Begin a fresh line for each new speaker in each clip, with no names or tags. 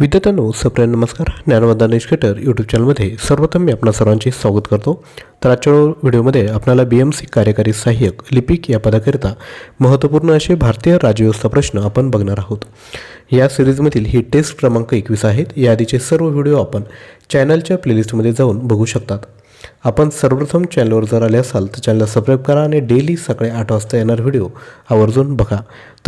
विद्यार्थ्यांनो सप्रेम नमस्कार. ज्ञानवंदन एज्युकेटर यूट्यूब चॅनलमध्ये सर्वप्रथम मी आपणा सर्वांचे स्वागत करतो. तर आजच्या व्हिडिओमध्ये आपल्याला बी एम सी कार्यकारी सहाय्यक लिपिक या पदाकरिता महत्त्वपूर्ण असे भारतीय राज्यव्यवस्था प्रश्न आपण बघणार आहोत. या सिरीजमधील ही टेस्ट क्रमांक एकवीस आहेत. या आधीचे सर्व व्हिडिओ आपण चॅनलच्या प्लेलिस्टमध्ये जाऊन बघू शकतात. आपण सर्वप्रथम चॅनलवर जर आले असाल तर चॅनलला सबस्क्राईब करा आणि डेली सकाळी आठ वाजता येणार व्हिडिओ आवर्जून बघा.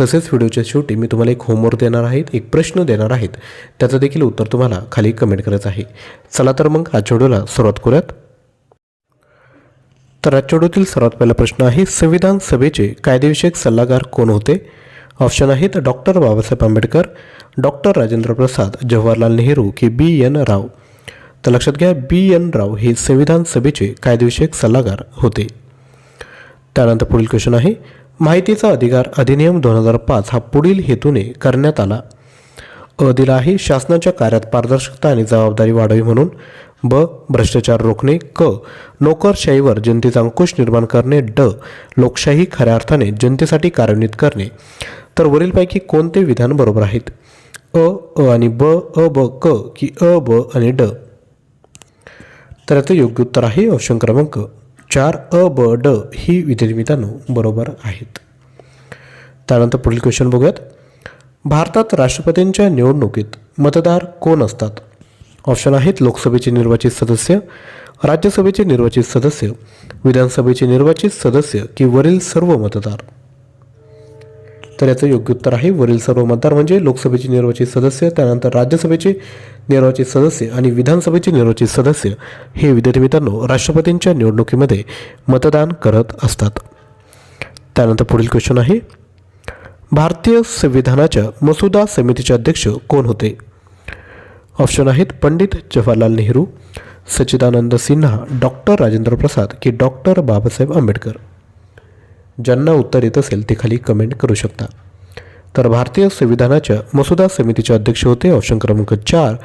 तसेच व्हिडिओच्या शेवटी मी तुम्हाला एक होमवर्क देणार आहेत एक प्रश्न देणार आहेत त्याचं देखील उत्तर तुम्हाला खाली कमेंट करायचं आहे. चला तर मग आजच्या व्हिडिओला सुरुवात करूयात. तर आजच्या व्हिडिओतील सर्वात पहिला प्रश्न आहे संविधान सभेचे कायदेविषयक सल्लागार कोण होते? ऑप्शन आहेत डॉक्टर बाबासाहेब आंबेडकर डॉक्टर राजेंद्र प्रसाद जवाहरलाल नेहरू की बी एन राव. तर लक्षात घ्या बी एन राव हे संविधान सभेचे कायदेविषयक सल्लागार होते. त्यानंतर पुढील क्वेश्चन आहे माहितीचा अधिकार अधिनियम दोन हजार पाच हा पुढील हेतूने करण्यात आला. अ दिला आहे शासनाच्या कार्यात पारदर्शकता आणि जबाबदारी वाढावी म्हणून. ब. भ्रष्टाचार रोखणे क. नोकरशाहीवर जनतेचा अंकुश निर्माण करणे ड. लोकशाही खऱ्या अर्थाने जनतेसाठी कार्यान्वित करणे. तर वरीलपैकी कोणते विधान बरोबर आहेत? अ अ आणि ब अ ब क की अ ब आणि ड. तर याचं योग्य उत्तर आहे ऑप्शन क्रमांक चार अ ब ड ही विद्यार्थी मित्रांनो बरोबर आहेत. त्यानंतर पुढील क्वेश्चन बघूयात. भारतात राष्ट्रपतींच्या निवडणुकीत मतदार कोण असतात? ऑप्शन आहेत लोकसभेचे निर्वाचित सदस्य राज्यसभेचे निर्वाचित सदस्य विधानसभेचे निर्वाचित सदस्य की वरील सर्व मतदार. तर याचं योग्य उत्तर आहे. वरील सर्व मतदार म्हणजे लोकसभेचे निर्वाचित सदस्य त्यानंतर राज्यसभेचे निर्वाचित सदस्य आणि विधानसभेचे निर्वाचित सदस्य हे विद्यार्थी मित्रांनो राष्ट्रपतींच्या निवडणुकीमध्ये मतदान करत असतात. त्यानंतर पुढील क्वेश्चन आहे. भारतीय संविधानाच्या मसुदा समितीचे अध्यक्ष कोण होते? ऑप्शन आहेत पंडित जवाहरलाल नेहरू सच्चिदानंद सिन्हा डॉक्टर राजेंद्र प्रसाद की डॉक्टर बाबासाहेब आंबेडकर. ज्यांना उत्तर येत असेल ते खाली कमेंट करू शकता. तर भारतीय संविधानाच्या मसुदा समितीचे अध्यक्ष होते ऑप्शन क्रमांक चार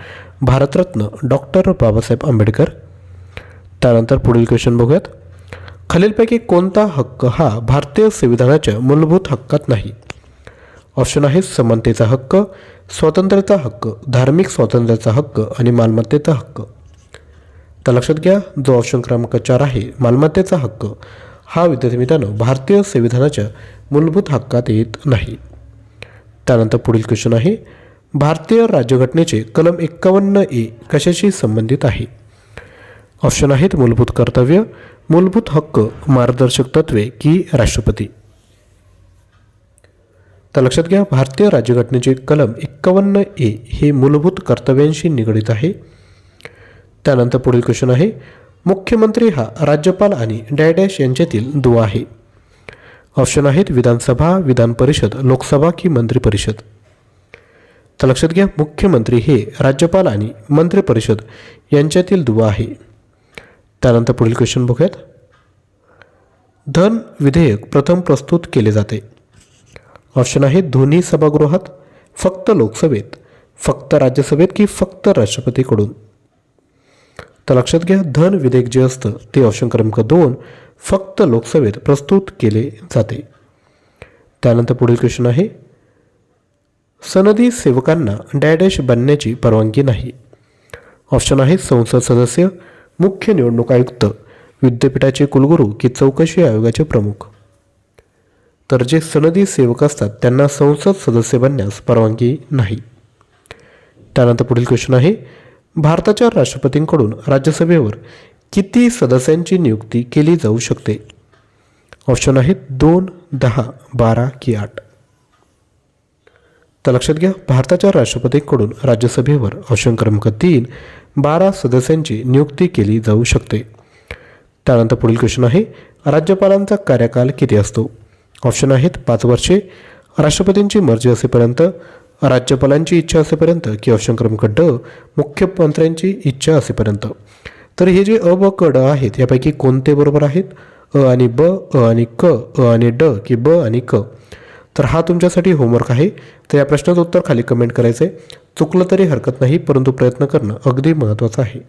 भारतरत्न डॉक्टर बाबासाहेब आंबेडकर. त्यानंतर पुढील क्वेश्चन बघूयात. खालीलपैकी कोणता हक्क हा भारतीय संविधानाच्या मूलभूत हक्कात नाही? ऑप्शन आहे समानतेचा हक्क स्वातंत्र्याचा हक्क धार्मिक स्वातंत्र्याचा हक्क आणि मालमत्तेचा हक्क. तर लक्षात घ्या जो ऑप्शन क्रमांक चार आहे मालमत्तेचा हक्क. हा विद्यार्थी मित्रांनो भारतीय संविधानाच्या मूलभूत हक्कात येत नाही. त्यानंतर पुढील क्वेश्चन आहे भारतीय राज्यघटनेचे कलम एक्कावन्न ए कशाशी संबंधित आहे? ऑप्शन आहेत मूलभूत कर्तव्य मूलभूत हक्क मार्गदर्शक तत्वे की राष्ट्रपती. तर लक्षात घ्या भारतीय राज्यघटनेचे कलम एक्कावन्न ए हे मूलभूत कर्तव्यांशी निगडित आहे. त्यानंतर पुढील क्वेश्चन आहे मुख्यमंत्री हा राज्यपाल आणि डॅडॅश यांच्यातील दुवा आहे. ऑप्शन आहेत विधानसभा विधान परिषद लोकसभा की मंत्री परिषद. तर लक्षात घ्या मुख्यमंत्री हे राज्यपाल आणि मंत्री परिषद यांच्यातील दुवा आहे. त्यानंतर पुढील क्वेश्चन बघूयात. धन विधेयक प्रथम प्रस्तुत केले जाते. ऑप्शन आहे दोन्ही सभागृहात फक्त लोकसभेत फक्त राज्यसभेत की फक्त राष्ट्रपतीकडून? तर लक्षात घ्या धन विधेयक जे असतं ते ऑप्शन क्रमांक दोन फक्त लोकसभेत प्रस्तुत केले जाते. त्यानंतर पुढील क्वेश्चन आहे सनदी सेवकांना डॅडॅश बनण्याची परवानगी नाही. ऑप्शन आहे संसद सदस्य मुख्य निवडणूक आयुक्त विद्यापीठाचे कुलगुरू की चौकशी आयोगाचे प्रमुख. तर जे सनदी सेवक असतात त्यांना संसद सदस्य बनण्यास परवानगी नाही. त्यानंतर पुढील क्वेश्चन आहे भारताच्या राष्ट्रपतींकडून राज्यसभेवर किती सदस्यांची नियुक्ती केली जाऊ शकते? ऑप्शन आहेत दोन दहा बारा की आठ. तर लक्षात घ्या भारताच्या राष्ट्रपतींकडून राज्यसभेवर ऑप्शन क्रमांक तीन बारा सदस्यांची नियुक्ती केली जाऊ शकते. त्यानंतर पुढील क्वेश्चन आहे राज्यपालांचा कार्यकाल किती असतो? ऑप्शन आहेत पाच वर्षे. राष्ट्रपतींची मर्जी असेपर्यंत राज्यपालांची इच्छा असेपर्यंत की ऑप्शन खड्ड ड मुख्यमंत्र्यांची इच्छा असेपर्यंत. तर हे जे अ ब क ड आहेत यापैकी कोणते बरोबर आहेत? अ आणि ब अ आणि क अ आणि ड की ब आणि क. तर हा तुमच्यासाठी होमवर्क आहे. तर या प्रश्नाचं उत्तर खाली कमेंट करायचं आहे चुकलं तरी हरकत नाही परंतु प्रयत्न करणं अगदी महत्त्वाचं आहे.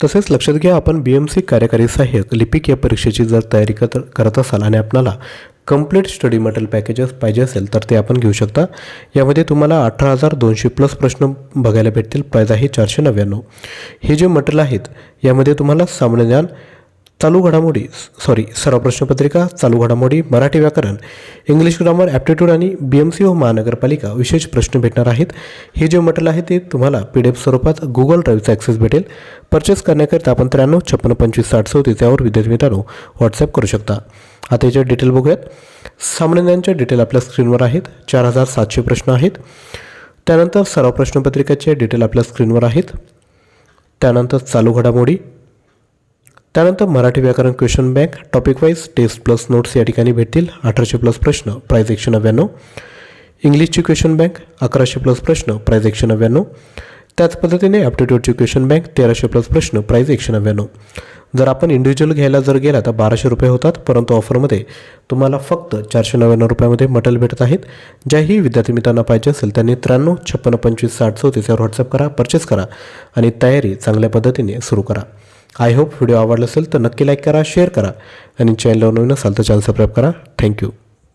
तसेच लक्षात घ्या आपण बी एम सी कार्यकारी सहाय्यक लिपिक या परीक्षेची जर तयारी करत करत असाल आणि आपणाला कंप्लीट स्टडी मटेरियल पॅकेजेस पाहिजे असेल तर ते आपण घेऊ शकता. यामध्ये तुम्हाला अठरा हजार दोनशे प्लस प्रश्न बघायला भेटतील. प्राईज आहे चारशे नव्याण्णव. हे जे मटेरियल आहेत यामध्ये तुम्हाला सामान्य ज्ञान चालू घडामोडी सॉरी सराव प्रश्नपत्रिका चालू घडामोडी मराठी व्याकरण इंग्लिश ग्रामर ॲप्टिट्यूड आणि बी एम सी व महानगरपालिका विशेष प्रश्न भेटणार आहेत. हे जे मटेरियल आहे ते तुम्हाला पी डी एफ स्वरूपात गुगल ड्राईव्हचा ॲक्सेस भेटेल. परचेस करण्याकरिता आपण त्र्याण्णव छप्पन्न पंचवीस साठ चौतीस यावर विद्यार्थी मित्रांनो व्हॉट्सअप करू शकता. आता याचे डिटेल बघूयात. सामान्यांच्या डिटेल आपल्या स्क्रीनवर आहेत. चार हजार सातशे प्रश्न आहेत. त्यानंतर सराव प्रश्नपत्रिकेचे डिटेल आपल्या स्क्रीनवर आहेत. त्यानंतर चालू घडामोडी त्यानंतर मराठी व्याकरण question bank topic wise test plus notes या ठिकाणी भेटतील. अठराशे प्लस प्रश्न प्राईज एकशे नव्याण्णव. इंग्लिशची क्वेश्चन बँक अकराशे प्लस प्रश्न प्राईज एकशे नव्याण्णव. त्याच पद्धतीने ॲप्टिट्यूडची क्वेश्चन बँक तेराशे प्लस प्रश्न प्राईज एकशे नव्याण्णव. जर आपण इंडिव्हिज्युअल घ्यायला जर गेला तर बाराशे रुपये होतात. परंतु ऑफरमध्ये तुम्हाला फक्त चारशे नव्याण्णव रुपयामध्ये मटेरियल भेटत आहेत. ज्याही विद्यार्थी मित्रांना पाहिजे असेल त्यांनी त्र्याण्णव छप्पन्न पंचवीस साठ चौतीस यावर व्हॉट्सअप करा परचेस करा आणि तयारी चांगल्या पद्धतीने सुरू करा. आय होप व्हिडिओ आवडला असेल तर नक्की लाईक करा शेअर करा. आणि चॅनलवर नवीन असाल तर चॅनल सबस्क्राईब करा. थँक्यू